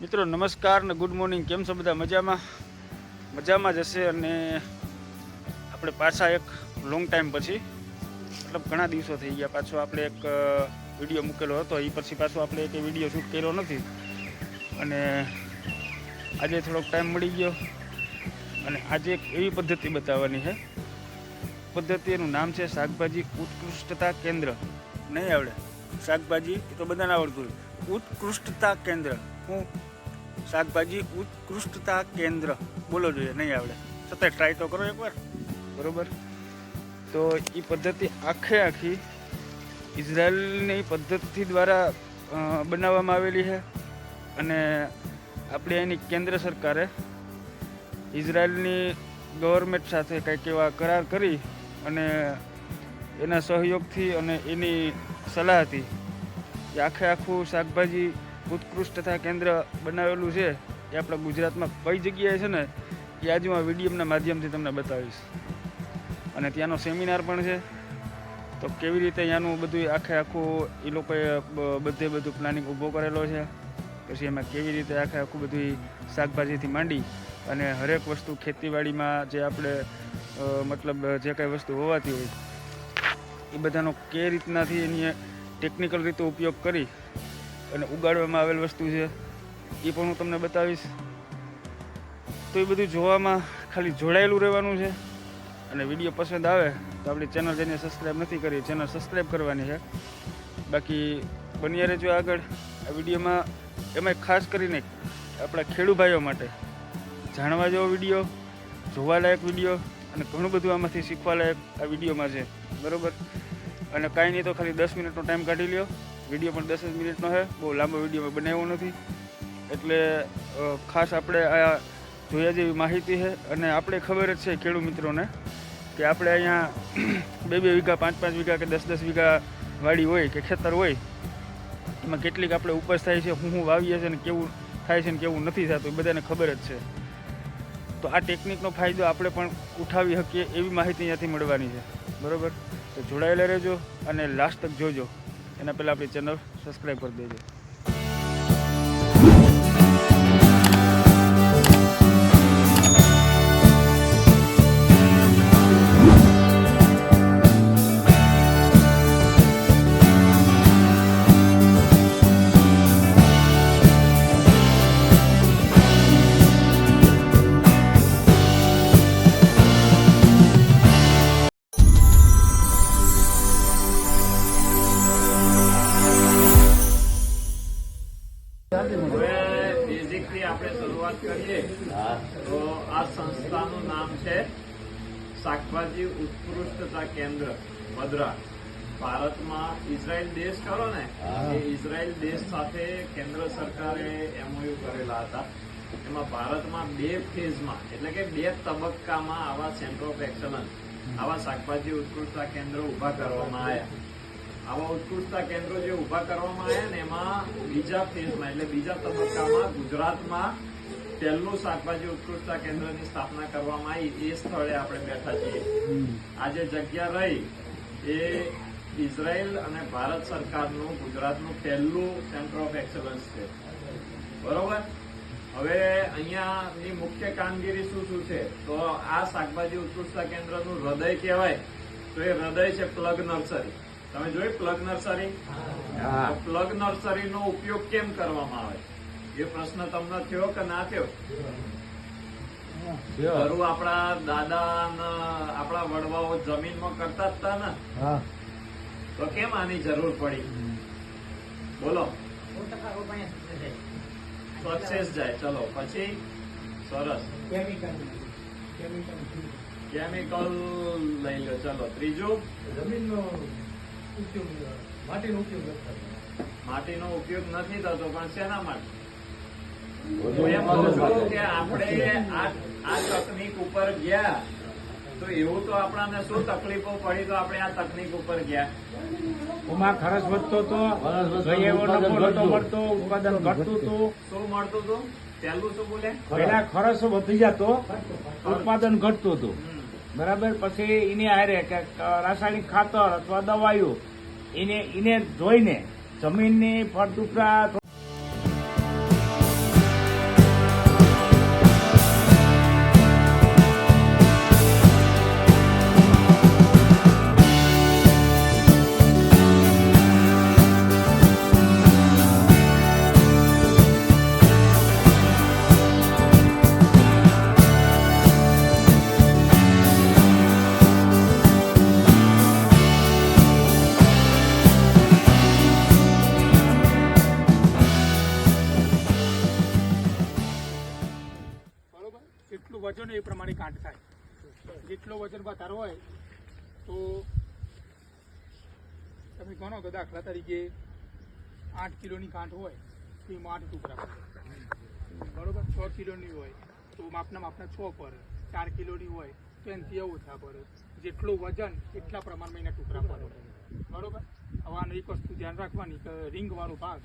મિત્રો, નમસ્કાર ને ગુડ મોર્નિંગ કેમ છો બધા? મજામાં? મજામાં જ હશે અને આપણે પાછા એક લોંગ ટાઈમ પછી, મતલબ ઘણા દિવસો થઈ ગયા પાછો આપણે એક વીડિયો મૂકેલો હતો. એ પછી પાછો આપણે એક વીડિયો શૂટ કર્યો નથી. અને આજે થોડોક ટાઈમ મળી ગયો. અને આજે એક એવી પદ્ધતિ બતાવવાની છે. પદ્ધતિનું નામ છે શાકભાજી ઉત્કૃષ્ટતા કેન્દ્ર. નહીં આવડે? શાકભાજી એ તો બધાને આવડતું હોય. ઉત્કૃષ્ટતા કેન્દ્ર. હું શાકભાજી ઉત્કૃષ્ટતા કેન્દ્ર બોલો જોઈએ, નહીં આવડે. છતાંય ટ્રાય તો કરો એકવાર. બરોબર? તો એ પદ્ધતિ આખે આખી ઇઝરાયલની પદ્ધતિ દ્વારા બનાવવામાં આવેલી છે. અને આપણે એની કેન્દ્ર સરકારે ઇઝરાયલની ગવર્મેન્ટ સાથે કંઈક એવા કરાર કરી અને એના સહયોગથી અને એની સલાહથી એ આખે આખું શાકભાજી ઉત્કૃષ્ટતા કેન્દ્ર બનાવેલું છે એ આપણા ગુજરાતમાં કઈ જગ્યાએ છે ને એ આજે હું આ વિડીયોના માધ્યમથી તમને બતાવીશ. અને ત્યાંનો સેમિનાર પણ છે. તો કેવી રીતે ત્યાંનું બધું આખે આખું એ લોકોએ બધે બધું પ્લાનિંગ ઊભો કરેલો છે. પછી એમાં કેવી રીતે આખે આખું બધું શાકભાજીથી માંડી અને હરેક વસ્તુ ખેતીવાડીમાં જે આપણે મતલબ જે કાંઈ વસ્તુ હોવાતી હોય એ બધાનો કે રીતનાથી એની ટેકનિકલ રીતે ઉપયોગ કરી અને ઉગાડવામાં આવેલ વસ્તુ છે, એ પણ હું તમને બતાવીશ. તો એ બધું જોવામાં ખાલી જોડાયેલું રહેવાનું છે અને વીડિયો પસંદ આવે તો આપણી ચેનલ જેને સબસ્ક્રાઈબ નથી કરી ચેનલ સબસ્ક્રાઈબ કરવાની છે. બાકી બન્યા રહેજો આગળ આ વિડીયોમાં. એમાં ખાસ કરીને આપણા ખેડૂભાઈઓ માટે જાણવા જેવો વીડિયો, જોવાલાયક વીડિયો અને ઘણું બધું આમાંથી શીખવાલાયક આ વિડીયોમાં છે. બરાબર? અને કાંઈ નહીં તો ખાલી દસ મિનિટનો ટાઈમ કાઢી લ્યો. વીડિયો પણ દસ જ મિનિટનો છે. બહુ લાંબો વીડિયો બનાવ્યો નથી. એટલે ખાસ આપણે આ જોયા જેવી માહિતી છે. અને આપણે ખબર જ છે ખેડૂત મિત્રોને કે આપણે અહીંયા બે બે વીઘા, પાંચ પાંચ વીઘા કે દસ દસ વીઘા વાડી હોય કે ખેતર હોય, એમાં કેટલીક આપણે ઉપજ થાય છે, હું હું વાવીએ છીએ ને કેવું થાય છે ને કેવું નથી થતું, એ બધાને ખબર જ છે. તો આ ટેકનિકનો ફાયદો આપણે પણ ઉઠાવી શકીએ એવી માહિતી અહીંયાથી મળવાની છે. બરાબર? તો જોડાયેલા રહેજો અને લાસ્ટ તક જોજો. એના પહેલાં આપણી ચેનલ સબસ્ક્રાઈબ કરી દેજો. તો આ સંસ્થાનું નામ છે શાકભાજી ઉત્કૃષ્ટતા કેન્દ્ર મદ્રા ભારતમાં ઇઝરાયલ દેશ ખરો ને? એ ઇઝરાયલ દેશ સાથે કેન્દ્ર સરકારે એમઓયુ કરેલા હતા. એમાં ભારતમાં બે ફેઝમાં એટલે કે બે તબક્કામાં આવા સેન્ટર ઓફ એક્સલન્સ આવા શાકભાજી ઉત્કૃષ્ટતા કેન્દ્રો ઊભા કરવામાં આવ્યા. આવા ઉત્કૃષ્ટતા કેન્દ્રો જે ઊભા કરવામાં આવ્યા ને એમાં બીજા ફેઝમાં એટલે બીજા તબક્કામાં ગુજરાતમાં પહેલું શાકભાજી ઉત્કૃષ્ટતા કેન્દ્રની સ્થાપના કરવામાં આવી એ સ્થળે આપણે બેઠા છીએ. આજે જગ્યા રહી એ ઇઝરાયલ અને ભારત સરકારનું ગુજરાતનું પહેલું સેન્ટર ઓફ એક્સલન્સ છે. બરોબર? હવે અહીંયાની મુખ્ય કામગીરી શું શું છે? તો આ શાકભાજી ઉત્કૃષ્ટતા કેન્દ્રનું હૃદય કહેવાય. તો એ હૃદય છે પ્લગ નર્સરી તમે જોયું પ્લગ નર્સરી પ્લગ નર્સરીનો ઉપયોગ કેમ કરવામાં આવે? એ પ્રશ્ન તમને થયો કે ના થયો? ખરું આપણા દાદા ને આપણા વડવાઓ જમીનમાં કરતા જ હતા ને. તો કેમ આની જરૂર પડી? બોલો. સક્સેસ જાય. ચલો પછી? સરસ. કેમિકલ લઈ લો. ચલો ત્રીજું? જમીનનો ઉપયોગ માટીનો ઉપયોગ માટીનો ઉપયોગ નથી થતો પણ શેના માટે? હું એમ છું કે આપણે આ આ તકનીક ઉપર ગયા તો એવું તો આપણાને શું તકલીફો પડી તો આપણે આ તકનીક ઉપર ગયા ઉમા ખર્ચ વધતો. હતો મળતો ઉત્પાદન ઘટતું હતું શું મળતું હતું? પહેલું શું બોલે? પેલા ખર્ચ વધી જતો ઉત્પાદન ઘટતું હતું. બરાબર? પછી એને આરે કે રાસાયણિક ખાતર અથવા દવાઈઓ એને એને જોઈને જમીનની ફળદ્રુપતા વજન વધારે હોય, તો તમે ગણો કે દાખલા તરીકે આઠ કિલોની કાંઠ હોય, તો એમાં આઠ ટુકડા બરોબર? છ કિલોની હોય, તો માપના માપના છ પર, ચાર કિલોની હોય, તો એનાથી ઓછા પડે જેટલું વજન, એટલા પ્રમાણમાં એના ટુકડા પડે બરોબર? હવે એક વસ્તુ ધ્યાન રાખવાની કે રિંગવાળો ભાગ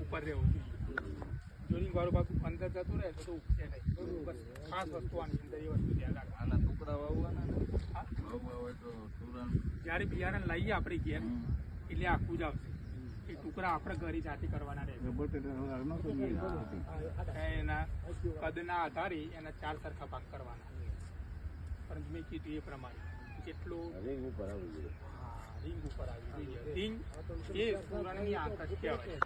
ઉપર રહેવો. જોઈએ જો રિંગવાળો ભાગ અંદર જતો રહે, તો ઉપસે નહીં. ખાસ વસ્તુ આની અંદર એ વસ્તુ ધ્યાન રાખવાની. ટુકડા વાવવાના ને હા? વાવવા હોય તો તુરણ જ્યારે બિયારણ લઈએ આપણી ઘેર એટલે આખું જ આવશે એ ટુકડા આપણે ઘરે જાતે કરવાના રહે એના કદના આધારે એના ચાર સરખા ભાગ કરવાના પરંતુ મેં કીધું એ પ્રમાણે કેટલો રિંગ ઉપર આવી રિંગ ઉપર આવી રિંગ એ સુરણની જ કહેવાય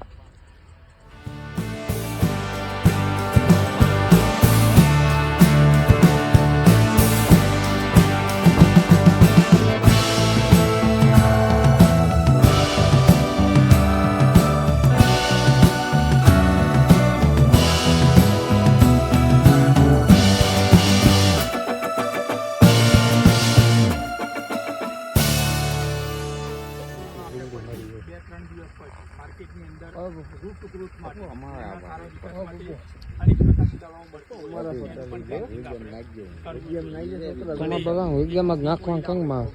નાખવા કંગમાં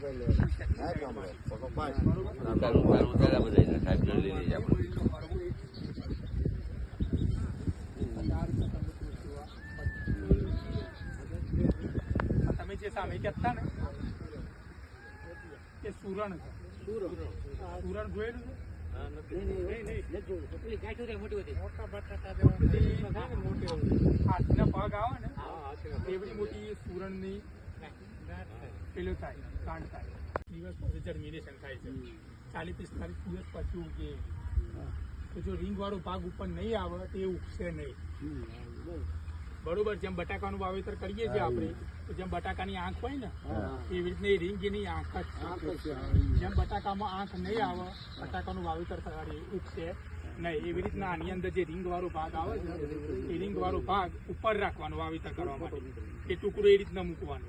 આ તમે જે સામે કહેતા ને એ સુરણ છે. સુરણ જોયેલું છે? હાથના પગ આવે ને એવડી મોટી સુરણની પેલું થાય કાંડ થાય. દિવસ પછી જર્મિનેશન થાય છે. ચાલીસ પિસ્તાલીસ દિવસ પછી ઉગે તો જો રીંગ વાળો ભાગ ઉપર નહીં આવે તો એ ઉગશે નહીં. બરોબર જેમ બટાકાનું વાવેતર કરીએ છીએ આપણે તો જેમ બટાકાની આંખ હોય ને એવી રીતના એ રીંગ આંખ જ છે. જેમ બટાકામાં આંખ નહીં આવે બટાકાનું વાવેતર ઉગશે નહીં. એવી રીતના આની અંદર જે રીંગ વાળો ભાગ આવે છે એ રિંગ વાળો ભાગ ઉપર રાખવાનો વાવેતર કરવા માટે. એ ટુકડો એ રીતના મૂકવાનો.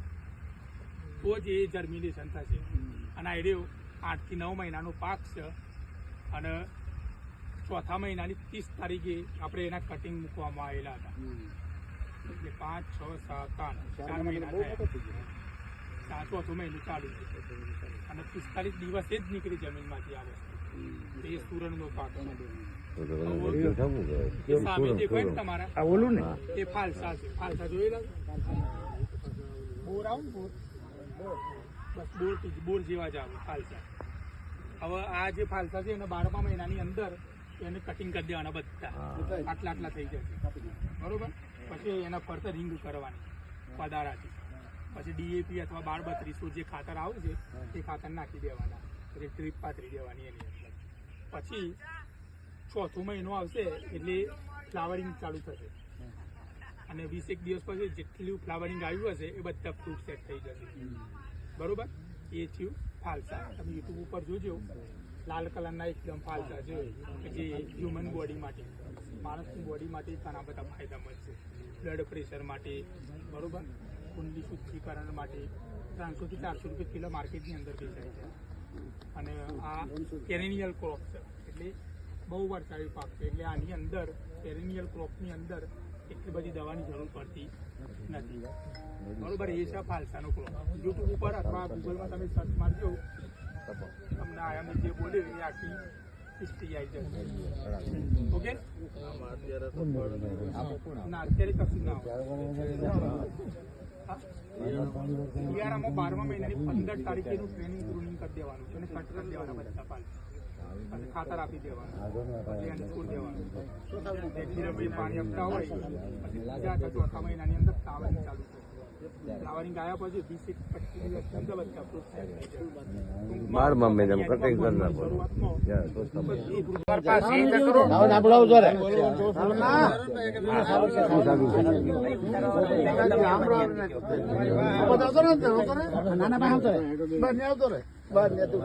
તો જ એ જર્મિનેશન થશે. અને આ રહ્યો આઠથી નવ મહિનાનો પાક છે. અને ચોથા મહિનાની ત્રીસ તારીખે આપણે એના કટિંગ મૂકવામાં આવેલા હતા. એટલે પાંચ છ સાત આઠ. ચાર મહિના થયા. સાત ચોથું મહિનું ચાલુ અને પિસ્તાલીસ દિવસે જ નીકળી જમીનમાંથી આ વસ્તુ. એ સુરણનો પાક સામે જે ને તમારા. આ ઓલું ને? એ ફાલસા છે. ફાલસા જોયેલા બોર આવું બોર? બસ બોર બોર જેવા જ આવે ફાલસા. હવે આ જે ફાલસા છે એના બારમા મહિનાની અંદર એને કટિંગ કરી દેવાના બધા. આટલા આટલા થઈ જશે. બરોબર? પછી એના ફરતે રિંગ કરવાની પદારાથી. પછી ડીએપી અથવા બાર બત્રીસો જે ખાતર આવે છે એ ખાતર નાખી દેવાના. પછી ટ્રીપ પાથરી દેવાની એની અંદર. પછી ચોથો મહિનો આવશે એટલે ફ્લાવરિંગ ચાલુ થશે. અને વીસેક દિવસ પછી જેટલું ફ્લાવરિંગ આવ્યું હશે એ બધા ફ્રૂટ સેટ થઈ જશે. બરોબર? એ થયું ફાલસા. તમે યુટ્યુબ ઉપર જોજો. લાલ કલરના એકદમ ફાલસા છે. જે હ્યુમન બોડી માટે, માણસની બોડી માટે ઘણા બધા ફાયદા મળશે બ્લડ પ્રેશર માટે, બરોબર? કુંડલી શુદ્ધિકરણ માટે ત્રણસોથી ચારસો રૂપિયા કિલો માર્કેટની અંદર વેચાય છે. અને આ કેરેનિયલ ક્રોપ છે. એટલે બહુ વરસાદી પાક છે. એટલે આની અંદર કેરેનિયલ ક્રોપની અંદર એટલી બધી દવાની જરૂર પડતી નથી. બરોબર? એ છે ફાલસાનો ક્રોપ યુટ્યુબ ઉપર અથવા ગૂગલમાં તમે સર્ચ મારજો. તમને આ જે બોલ્યું એ આખી ઓકે ના અત્યારે કશું ના બારમા મહિનાની પંદર તારીખેનું ટ્રેનિંગ કરી દેવાનું છે અને કટ કરી દેવાના બધા પાલ અને ખાતર આપી દેવાનું પછી એને છોડ દેવાનું પાણી આપતા હોય પછી બીજા ચોથા મહિનાની અંદર ફ્લાવરિંગ ચાલુ થશે બાર કરી નાખો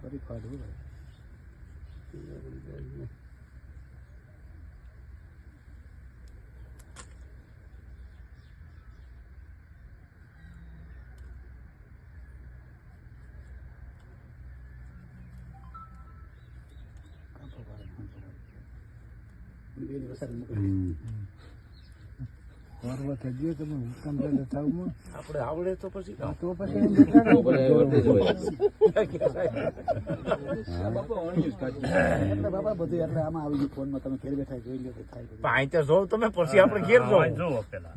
કરી અંદર બધા fruit set થઈ જાય. ટૂંકમાં બારમા મહિનામાં આમાં આવી ગયું ફોનમાં. તમે આપણે આવડે તો પછી તો પાંચ તો જોવ તમે પછી આપણે ઘેર જોવ પેલા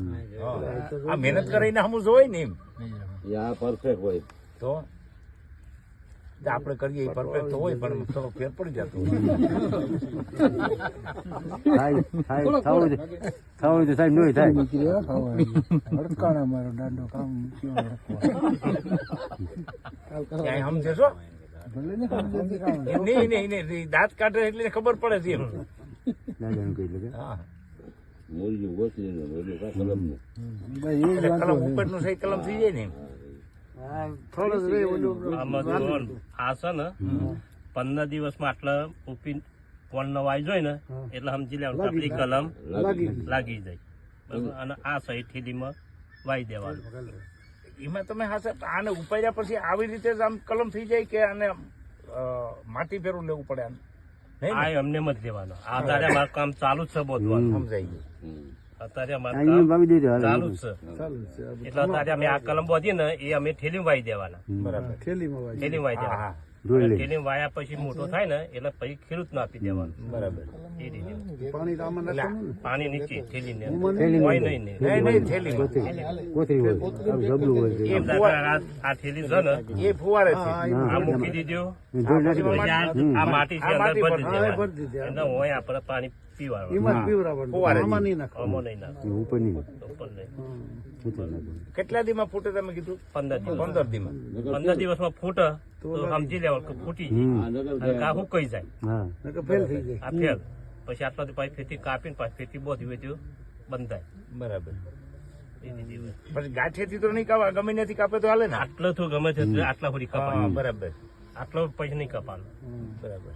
આ મહેનત કરીને હમું જોઈ ને એમ. યા પરફેક્ટ હોય. તો? આપણે કરીએ એ પરફેક્ટ તો હોય પણ થોડો ફેર પડી જતો થવું છે સાહેબ નહીં થાય. ક્યાંય સમજે છો? નહીં નહીં નહીં દાંત કાઢે એટલે ખબર પડે છે એમ. દાદાનું કહી લે હા. મોરી ગોસલી નો મોરી કલમ ઉપરનું સહી કલમ થઈ જાય ને ને, આ છે ને પંદર દિવસમાં આટલા ઉપી કોણ નવાઈ જોઈ ને એટલે સમજી લેવાનું આપણી કલમ લાગી જાય. બરાબર? અને આ સહી થેલીમાં વાઈ દેવાનું. એમાં તમે હા સાહેબ આને ઉપાડ્યા પછી આવી રીતે જ આમ કલમ થઈ જાય કે આને માટી ફેરવું લેવું પડે આમ? નહીં ને? આ એમને મત લેવાનું. આ તારે મારું કામ ચાલુ જ છે બોધવાનું. સમજાઈ ગયું. અત્યારે અમારું ચાલુ જ છે. એટલે અત્યારે અમે આ કલમ બોધી ને એ અમે ઠેલી વાઈ દેવાના. બરાબર. થેલી વાઈ દેવાના. હા. જોઈ લે થેલી વાયા પછી મોટો થાય ને એટલે પછી ખેડૂત આપી દેવાનું. બરાબર. એ રીતે. એટલે પાણી નીચે ને. હોય. નહીં નહીં આ આ છે ને. એ ફુવારે આ મૂકી દીધો આ માટી છે અંદર ભરી હોય આપણે પાણી પીવાનું. આમાં નહીં નાખવાનું. ઉપર નહીં ઉપર નહીં. કેટલા દીમાં ફૂટે તમે કીધું? પંદર દિવસ. પંદર દીમાં પંદર દિવસમાં ફૂટે તો સમજી લેવા કે ફૂટી. જાય. હુકાઈ જાય. હા. આ ફેલ. પછી આટલાથી પાછી ફેતી કાપીને પાછી ફેતી બોધી તો બંધાય. બરાબર. પછી ગાંઠિયાથી તો નહીં કાપા ગમે નથી કાપે તો હાલે ને? આટલો તો ગમે છે આટલા હા કપાય. બરાબર. આટલો પૈસા નહીં કપાનો. બરાબર.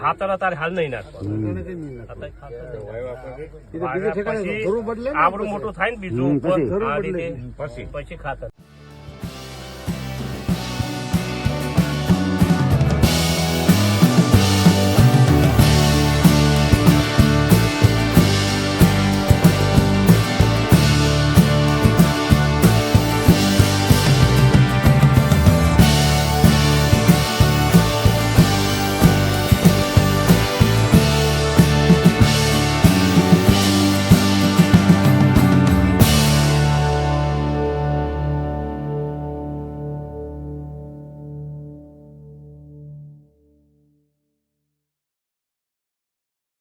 ખાતર તારે હાલ નહીં નાખવાનું. આવડું મોટું થાય ને બીજું પછી ખાતર.